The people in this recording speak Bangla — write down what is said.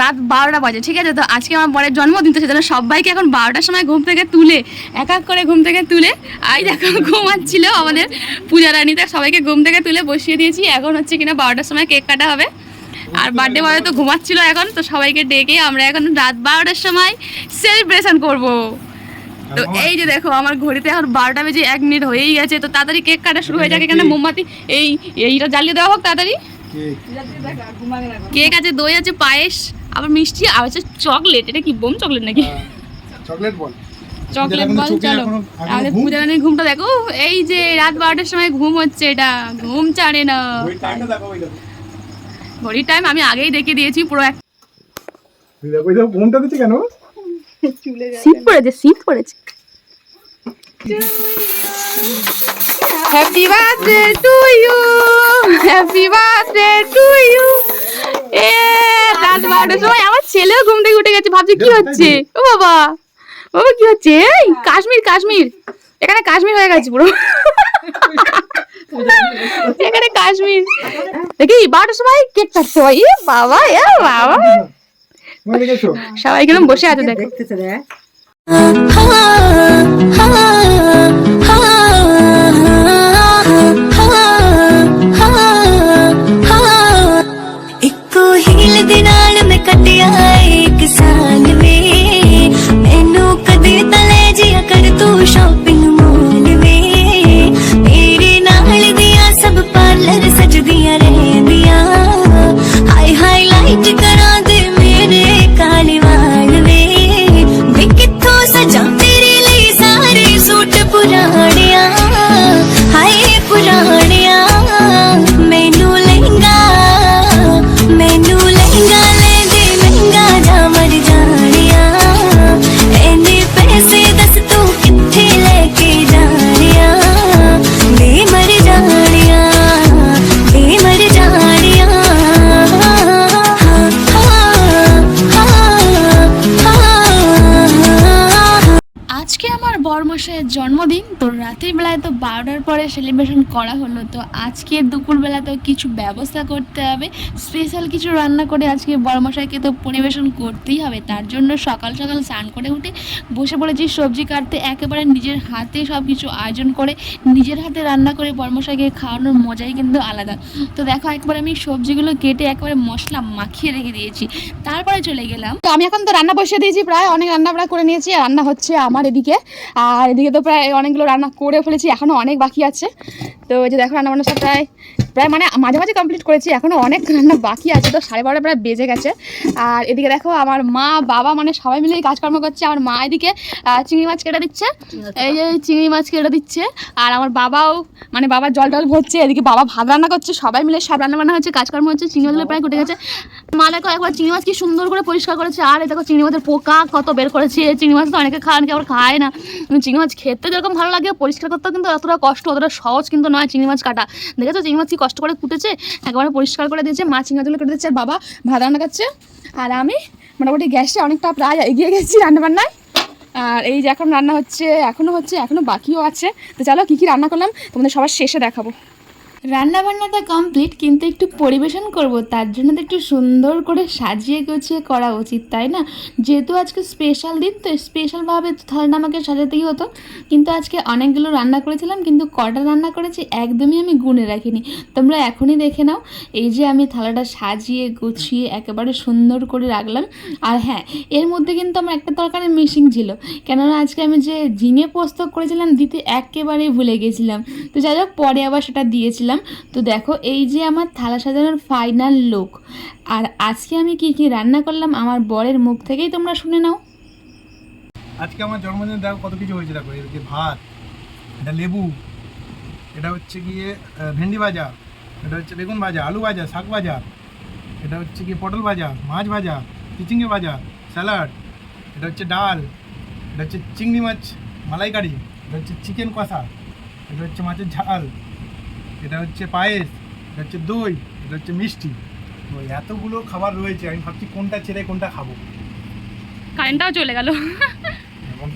রাত বারোটা বাজে ঠিক আছে? তো আজকে আমার বরের জন্মদিন তো সেজন্য সবাইকে এখন বারোটার সময় ঘুম থেকে তুলে এক এক করে ঘুম থেকে তুলে আই দেখো ঘুমাচ্ছিল আমাদের পূজা রানী তার সবাইকে ঘুম থেকে তুলে বসিয়ে দিয়েছি। এখন হচ্ছে কিনা বারোটার সময় কেক কাটা হবে। আর বার্থডে বয় তো ঘুমাচ্ছিল এখন তো সবাইকে ডেকে আমরা এখন রাত বারোটার সময় সেলিব্রেশন করব। তো এই যে দেখো আমার ঘড়িতে এখন বারোটা বেজে এক মিনিট হয়েই গেছে তো তাড়াতাড়ি কেক কাটা শুরু হয়ে যাক এখানে মোমবাতি এই এইটা জ্বালিয়ে দেওয়া হোক তাড়াতাড়ি। কেক আছে দই আছে পায়েস আবার মিষ্টি আর হচ্ছে চকলেট। এটা কি বোম চকলেট নাকি? Chocolate ball. চকলেট বল চলো। ঘুমটা দেখো। এই যে রাত বারোটার সময় ঘুম হচ্ছে এটা। ঘুম ছাড়ে না। ঘড়ির টাইম আমি আগেই দেখে দিয়েছি পুরো এক ওই দেখো ওই দেখো ঘুমটা দিচ্ছে কেন? শীত পড়েছে শীত পড়েছে। Happy birthday to you happy birthday to you এ রাত বারোটার সময় আমার ছেলেও ঘুম থেকে উঠে গেছে ভাবছে কি হচ্ছে? ও বাবা বাবা কি হচ্ছে? এই কাশ্মীর কাশ্মীর। এখানে কাশ্মীর হয়ে গেছে পুরো। এখানে কাশ্মীর। দেখি বারোটার সময় কেক কাটতে হয়। এ বাবা এ বাবা। সবাই কিরম বসে আছে দেখো। আমার বরমশাইয়ের জন্মদিন, তো রাতের বেলায় তো বারোটার পরে সেলিব্রেশন করা হলো। তো আজকে দুপুরবেলাতেও কিছু ব্যবস্থা করতে হবে। স্পেশাল কিছু রান্না করে আজকে বরমশাইকে তো পরিবেশন করতেই হবে। তার জন্য সকাল সকাল স্নান করে উঠে বসে পড়েছি, সবজি কাটতে, একেবারে নিজের হাতে সব কিছু আয়োজন করে, নিজের হাতে রান্না করে বরমশাইকে খাওয়ানোর মজাই কিন্তু আলাদা। তো দেখো, একবার আমি সবজিগুলো কেটে একেবারে মশলা মাখিয়ে রেখে দিয়েছি। তারপরে চলে গেলাম। তো আমি এখন তো রান্না বসিয়ে দিয়েছি, প্রায় অনেক রান্না প্রায় করে নিয়েছি রান্না হচ্ছে আমার এদিকে। আর এদিকে তো প্রায় অনেকগুলো রান্না করে ফেলেছি এখনও অনেক বাকি আছে। তো যে দেখো রান্না বান্না সব প্রায় প্রায় মানে মাঝে মাঝে কমপ্লিট করেছি এখনও অনেক রান্না বাকি আছে তো সাড়ে বারোটা প্রায় বেজে গেছে। আর এদিকে দেখো আমার মা বাবা মানে সবাই মিলেই কাজকর্ম করছে। আমার মা এদিকে চিংড়ি মাছ কেটে দিচ্ছে এই যে চিংড়ি মাছ কেটে দিচ্ছে। আর আমার বাবাও মানে বাবা জল টল ভরছে এদিকে বাবা ভাত রান্না করছে সবাই মিলে সব রান্না বান্না হচ্ছে কাজকর্ম হচ্ছে চিংড়ি মাছগুলো প্রায় কেটে গেছে। মা দেখো একবার চিংড়ি মাছ কি সুন্দর করে পরিষ্কার করেছে আর এই দেখো চিংড়ি মাছের পোকা কত বের করেছে চিংড়ি মাছ তো অনেকে অনেকে আবার খায় না। চিংড়ি মাছ খেতে যেরকম ভালো লাগে পরিষ্কার করতেও কিন্তু অতটা কষ্ট অতটা সহজ কিন্তু নয় চিংড়ি মাছ কাটা। দেখেছ চিংড়ি মাছ কি কষ্ট করে কুটেছে, একেবারে পরিষ্কার করে দিয়েছে, মা চিংড়ি মাছগুলো কেটে দিচ্ছে আর বাবা ভাত রান্না করছে আর আমি মোটামুটি গ্যাসে অনেকটা প্রায় এগিয়ে গেছি রান্নাবান্নায়। আর এই যে এখন রান্না হচ্ছে এখনও হচ্ছে এখনও বাকিও আছে। তো চলো কী কী রান্না করলাম, তোমাদের সবার শেষে দেখাবো। রান্না বান্নাটা কমপ্লিট কিন্তু একটু পরিবেশন করব। তার জন্য তো একটু সুন্দর করে সাজিয়ে গুছিয়ে করা উচিত, তাই না? যেহেতু আজকে স্পেশাল দিন, তো স্পেশালভাবে থালাটা আমাকে সাজাতেই হতো। কিন্তু আজকে অনেকগুলো রান্না করেছিলাম, কিন্তু কটা রান্না করেছি একদমই আমি গুনে রাখিনি। তোমরা এখনই দেখে নাও, এই যে আমি থালাটা সাজিয়ে গুছিয়ে একেবারে সুন্দর করে রাখলাম। আর হ্যাঁ এর মধ্যে কিন্তু আমার একটা তরকারি মিসিং ছিল। কেননা আজকে আমি যে ঝিঙে পোস্ত করেছিলাম, দিতে একেবারেই ভুলে গেছিলাম। তো যাই হোক, পরে আবার সেটা দিয়েছিলাম। তো দেখো, এই যে আমার থালা সাজানোর ফাইনাল লুক আর আজকে আমি কি কি রান্না করলাম আমার বরের মুখ থেকেই তোমরা শুনে নাও। আজকে আমার জন্মদিনে দেখো কত কিছু হয়েছে, দেখো। এদিকে ভাত, এটা লেবু, এটা হচ্ছে গিয়ে ভেন্ডি ভাজা, এটা হচ্ছে বেগুন ভাজা, আলু ভাজা, শাক ভাজা, এটা হচ্ছে গিয়ে পটল ভাজা, মাছ ভাজা, চিচিঙ্গে ভাজা, স্যালাড, এটা হচ্ছে ডাল, এটা হচ্ছে চিংড়ি মাছ, মালাইকারি, এটা হচ্ছে চিকেন কষা, এটা হচ্ছে মাছের ঝাল এটা হচ্ছে পায়েস এটা হচ্ছে দই এটা হচ্ছে মিষ্টি। তো এতগুলো খাবার রয়েছে আমি ভাবছি কোনটা ছেড়ে কোনটা খাব। কারেন্টটাও চলে গেল। এবং